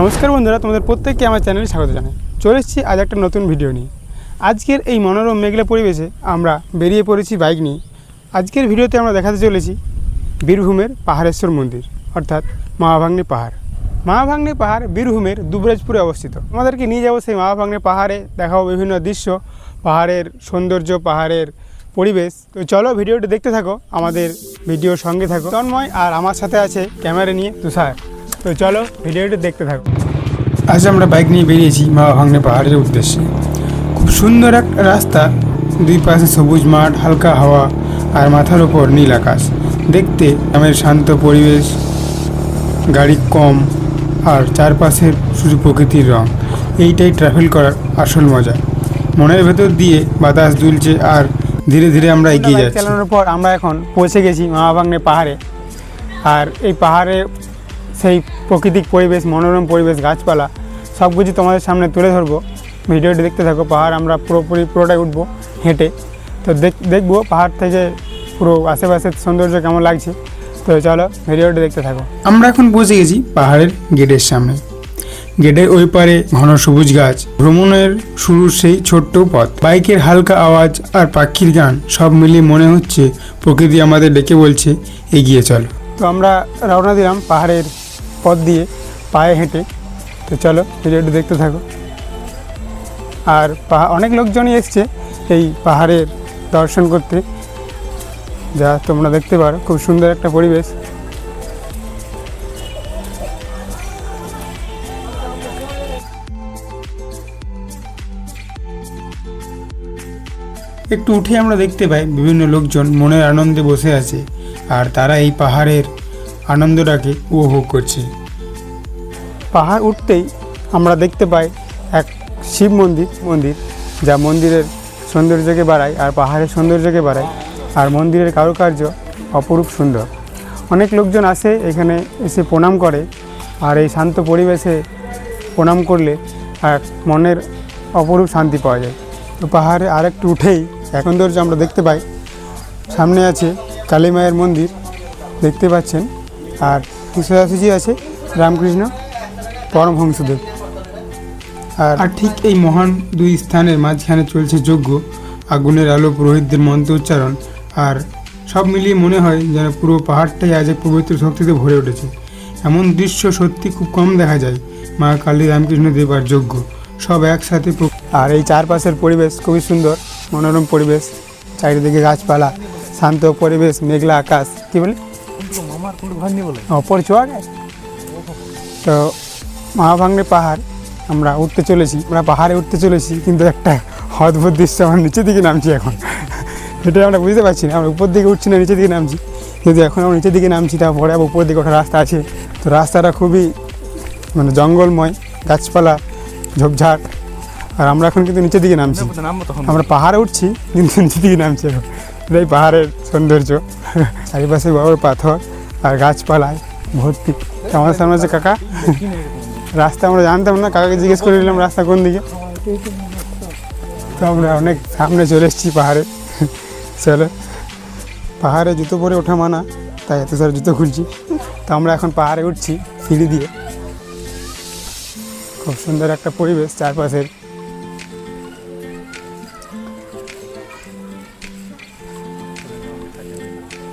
নমস্কার বন্ধুরা, তোমাদের প্রত্যেককে আমার চ্যানেলে স্বাগত জানাই। চলে এসেছি আজ একটা নতুন ভিডিও নিয়ে। আজকের এই মনোরম মেঘলা পরিবেশে আমরা বেরিয়ে পড়েছি বাইক নিয়ে। আজকের ভিডিওতে আমরা দেখাতে চলেছি বীরভূমের পাহাড়েশ্বর মন্দির, অর্থাৎ মহাভাগ্নে পাহাড়। মহাভাগ্নে পাহাড় বীরভূমের দুবরাজপুরে অবস্থিত। আমাদেরকে নিয়ে যাব সেই মহাভাগ্নে পাহাড়ে, দেখাবো বিভিন্ন দৃশ্য, পাহাড়ের সৌন্দর্য, পাহাড়ের পরিবেশ। তো চলো ভিডিওটি দেখতে থাকো, আমাদের ভিডিওর সঙ্গে থাকো। তন্ময় আর আমার সাথে আছে ক্যামেরা নিয়ে তুষার। তো চলো ভিডিওটি দেখতে থাকো। আজ আমরা বাইক নিয়ে বেরিয়েছি মা ভাঙনে পাহাড়ের উদ্দেশ্যে। খুব সুন্দর একটা রাস্তা দুই পাশে সবুজ মাঠ হালকা হাওয়া আর মাথার ওপর নীল আকাশ। দেখতে গ্রামের শান্ত পরিবেশ গাড়ি কম আর চারপাশের শুধু প্রকৃতির রং। এইটাই ট্রাভেল করার আসল মজা। মনের ভেতর দিয়ে বাতাস দুলছে আর ধীরে ধীরে আমরা এগিয়ে যাচ্ছি। চালানোর পর আমরা এখন পৌঁছে গেছি মহাভাগ্নে পাহাড়ে। আর এই পাহাড়ে সেই প্রাকৃতিক পরিবেশ মনোরম পরিবেশ গাছপালা সব কিছু তোমাদের সামনে তুলে ধরবো। ভিডিওটি দেখতে থাকো পাহাড় আমরা পুরোপুরি পুরোটাই উঠবো হেঁটে। তো দেখ দেখব পাহাড় থেকে পুরো আশেপাশের সৌন্দর্য কেমন লাগছে। তো চলো ভিডিওটি দেখতে থাকো। আমরা এখন পৌঁছে গেছি পাহাড়ের গেটের সামনে। গেটের ওই পারে ঘন সবুজ গাছ। ভ্রমণের শুরুর সেই ছোট্ট পথ। বাইকের হালকা আওয়াজ আর পাখির গান সব মিলিয়ে মনে হচ্ছে প্রকৃতি আমাদের ডেকে বলছে এগিয়ে চলো। তো আমরা রওনা দিলাম পাহাড়ের পথ দিয়ে পায়ে হেঁটে, তো চলো ভিডিওটি দেখতে থাকো। আর পাহা- অনেক লোকজনই এসছে এই পাহাড়ের দর্শন করতে। যা তোমরা দেখতে পারো, খুব সুন্দর একটা পরিবেশ। একটু উঠে আমরা দেখতে পাই বিভিন্ন লোকজন মনের আনন্দে বসে আছে, আর তারা এই পাহাড়ের আনন্দটাকে উপভোগ করছে। পাহাড় উঠতেই আমরা দেখতে পাই এক শিব মন্দির মন্দির যা মন্দিরের সৌন্দর্যকে বাড়ায় আর পাহাড়ের সৌন্দর্যকে বাড়ায় আর মন্দিরের কারুকার্য অপরূপ সুন্দর। অনেক লোকজন আসে এখানে এসে প্রণাম করে আর এই শান্ত পরিবেশে প্রণাম করলে এক মনের অপরূপ শান্তি পাওয়া যায়। তো পাহাড়ে আরেকটু উঠেই এক সৌন্দর্য আমরা দেখতে পাই। সামনে আছে কালী মায়ের মন্দির, দেখতে পাচ্ছেন? আর সোজাসুজি আছে রামকৃষ্ণ পরমহংসদেব আর আর ঠিক এই মহান দুই স্থানের মাঝখানে চলছে যজ্ঞ আগুনের আলো পুরোহিতদের মন্ত্র উচ্চারণ আর সব মিলিয়ে মনে হয় যেন পুরো পাহাড়টাই আজ এক পবিত্র শক্তিতে ভরে উঠেছে। এমন দৃশ্য সত্যি খুব কম দেখা যায় মা কালী রামকৃষ্ণ দেব আর যজ্ঞ সব একসাথে আর এই চারপাশের পরিবেশ খুবই সুন্দর মনোরম পরিবেশ চারিদিকে গাছপালা শান্ত পরিবেশ মেঘলা আকাশ কি বলি? মামার কোন ঘর নিয়ে বলে অপর চোয়া তো মহাভাঙ্গে পাহাড় আমরা উঠতে চলেছি। আমরা পাহাড়ে উঠতে চলেছি কিন্তু একটা অদ্ভুত দৃশ্য আমরা নিচের দিকে নামছি এখন। সেটাই আমরা বুঝতে পারছি না। আমরা উপর দিকে উঠছি না নিচের দিকে নামছি। কিন্তু এখন আমরা নিচের দিকে নামছি তারপরে আবার উপর দিকে ওঠা রাস্তা আছে। তো রাস্তাটা খুবই মানে জঙ্গলময় গাছপালা ঝোপঝাড়। আর আমরা এখন কিন্তু নিচের দিকে নামছি। আমরা পাহাড়ে উঠছি কিন্তু নিচের দিকে নামছি এখন। এটাই পাহাড়ের সৌন্দর্য। চারিপাশে বড় বড় পাথর। আর গাছপালায় ভর্তি। আমাদের সামনে আছে কাকা। রাস্তা আমরা জানতাম না, কাকাকে জিজ্ঞেস করে নিলাম রাস্তা কোন দিকে। তো আমরা অনেক সামনে চলে এসেছি পাহাড়ে। চলো। পাহাড়ে জুতো পরে ওঠা মানা, তাই এত সারা জুতো খুলছি। তো আমরা এখন পাহাড়ে উঠছি সিঁড়ি দিয়ে। খুব সুন্দর একটা পরিবেশ চারপাশের।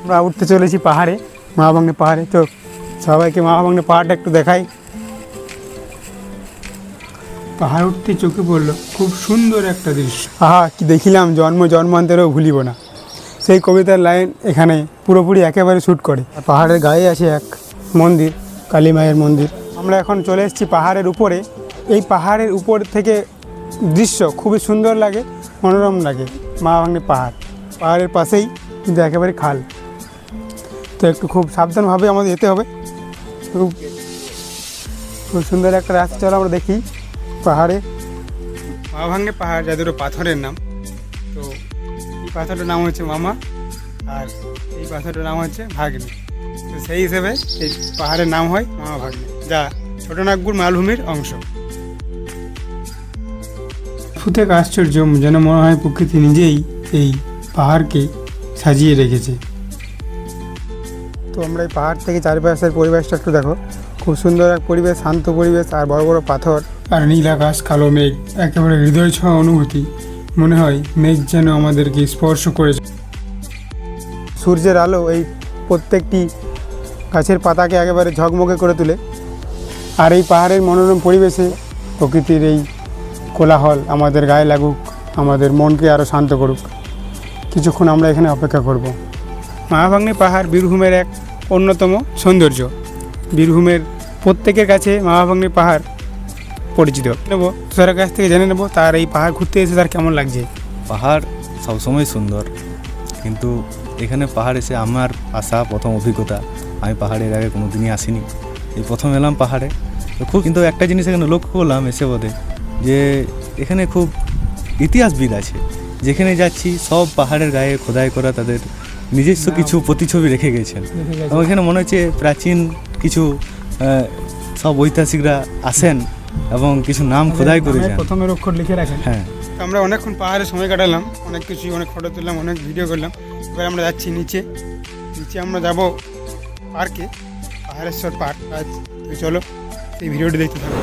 আমরা উঠতে চলেছি পাহাড়ে। মহাভাঙ্গে পাহাড়ে। তো সবাইকে মা মহাভাঙ্গে পাহাড়টা একটু দেখাই। পাহাড় উঠতে চোখে পড়ল খুব সুন্দর একটা দৃশ্য। আহা কি দেখিলাম জন্ম জন্মান্তরেও ভুলিব না। সেই কবিতার লাইন এখানে পুরোপুরি একেবারে শ্যুট করে। পাহাড়ের গায়ে আছে এক মন্দির কালী মায়ের মন্দির। আমরা এখন চলে এসেছি পাহাড়ের উপরে। এই পাহাড়ের উপর থেকে দৃশ্য খুবই সুন্দর লাগে মনোরম লাগে মা মহাভাঙ্গে পাহাড়। পাহাড়ের পাশেই কিন্তু একেবারে খাল। তো একটু খুব সাবধানভাবে আমাদের যেতে হবে। খুব খুব সুন্দর একটা রাস্তা, চলো আমরা দেখি পাহাড়ে। মাভাঙ্গে পাহাড়, যাদের পাথরের নাম। তো এই পাথরটার নাম হচ্ছে মামা, আর এই পাথরটার নাম হচ্ছে ভাগ্নে। তো সেই হিসেবে এই পাহাড়ের নাম হয় মামা ভাগ্নে, যা ছোটনাগপুর মালভূমির অংশ। ফুতে আশ্চর্য যেন মনে হয় প্রকৃতি নিজেই এই পাহাড়কে সাজিয়ে রেখেছে। তো আমরা এই পাহাড় থেকে চারিপাশের পরিবেশটা একটু দেখো। খুব সুন্দর এক পরিবেশ, শান্ত পরিবেশ আর বড় বড় পাথর আর নীল আকাশ, কালো মেঘ, একেবারে হৃদয় ছোঁয়া অনুভূতি। মনে হয় মেঘ যেন আমাদেরকে স্পর্শ করেছে। সূর্যের আলো এই প্রত্যেকটি গাছের পাতাকে একেবারে ঝকমকে করে তোলে। আর এই পাহাড়ের মনোরম পরিবেশে প্রকৃতির এই কোলাহল আমাদের গায়ে লাগুক, আমাদের মনকে আরও শান্ত করুক। কিছুক্ষণ আমরা এখানে অপেক্ষা করব। মহাভাগ্নি পাহাড় বীরভূমের এক অন্যতম সৌন্দর্য। বীরভূমের প্রত্যেকের কাছে মহাভাগ্নি পাহাড় পরিচিত। নেব, তুষারের কাছ থেকে জেনে নেব তার এই পাহাড় ঘুরতে এসে তার কেমন লাগছে। পাহাড় সবসময় সুন্দর, কিন্তু এখানে পাহাড় এসে আমার আসা প্রথম অভিজ্ঞতা, আমি পাহাড়ের আগে কোনো দিনই আসিনি। এই প্রথম এলাম পাহাড়ে। তো খুব, কিন্তু একটা জিনিস এখানে লক্ষ্য করলাম এসে বোধে যে এখানে খুব ইতিহাসবিদ আছে। যেখানে যাচ্ছি সব পাহাড়ের গায়ে খোদাই করা তাদের নিজস্ব কিছু প্রতিছবি রেখে গেছেন। এবং এখানে মনে হচ্ছে প্রাচীন কিছু সব ঐতিহাসিকরা আসেন এবং কিছু নাম খোদাই করে যান। প্রথমের অক্ষর লিখে রাখেন। হ্যাঁ। আমরা অনেকক্ষণ পাহাড়ে সময় কাটালাম অনেক কিছু অনেক ফটো তুললাম অনেক ভিডিও করলাম। এবার আমরা যাচ্ছি নিচে। নিচে আমরা যাব পার্কে পাহাড়েশ্বর পার্ক। আজ চলো এই ভিডিওটি দেখতে থাকো।